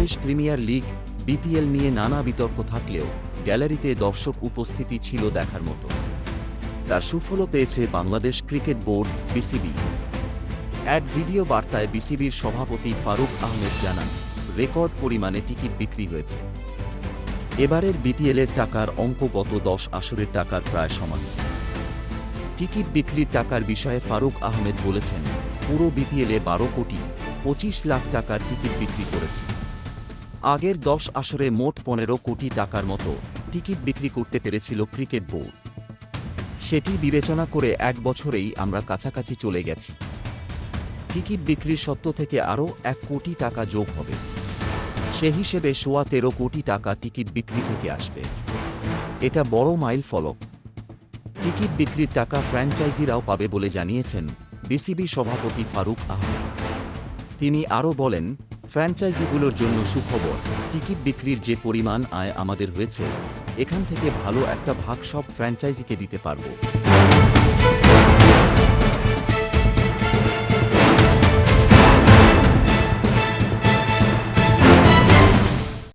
Bangladesh premier league, BPL নিয়ে নানা বিতর্ক থাকলেও গ্যালারিতে দর্শক উপস্থিতি ছিল দেখার মতো। তার সুফলও পেয়েছে বাংলাদেশ ক্রিকেট বোর্ড, বিসিবি। এক ভিডিও বার্তায় বিসিবির সভাপতি ফারুক আহমেদ জানান, রেকর্ড পরিমাণে টিকিট বিক্রি হয়েছে। এবারের বিপিএলের টাকার অঙ্ক গত দশ আসরের টাকার প্রায় সমান। টিকিট বিক্রির টাকার বিষয়ে ফারুক আহমেদ বলেছেন, পুরো বিপিএলে বারো কোটি পঁচিশ লাখ টাকার টিকিট বিক্রি করেছে। আগের দশ আসরে মোট পনেরো কোটি টাকার মতো টিকিট বিক্রি করতে পেরেছিল ক্রিকেট বোর্ড। সেটি বিবেচনা করে এক বছরেই আমরা কাছাকাছি চলে গেছি। টিকিট বিক্রির সত্ত্ব থেকে আরও এক কোটি টাকা যোগ হবে। সে হিসেবে সোয়া তেরো কোটি টাকা টিকিট বিক্রি থেকে আসবে। এটা বড় মাইল ফলক। টিকিট বিক্রির টাকা ফ্র্যাঞ্চাইজিরাও পাবে বলে জানিয়েছেন বিসিবি সভাপতি ফারুক আহমেদ। তিনি আরও বলেন ফ্র্যাঞ্চাইজিগুলোর জন্য সুখবর, টিকিট বিক্রির যে পরিমাণ আয় আমাদের হয়েছে, এখান থেকে ভালো একটা ভাগ সব ফ্র্যাঞ্চাইজিকে দিতে পারব।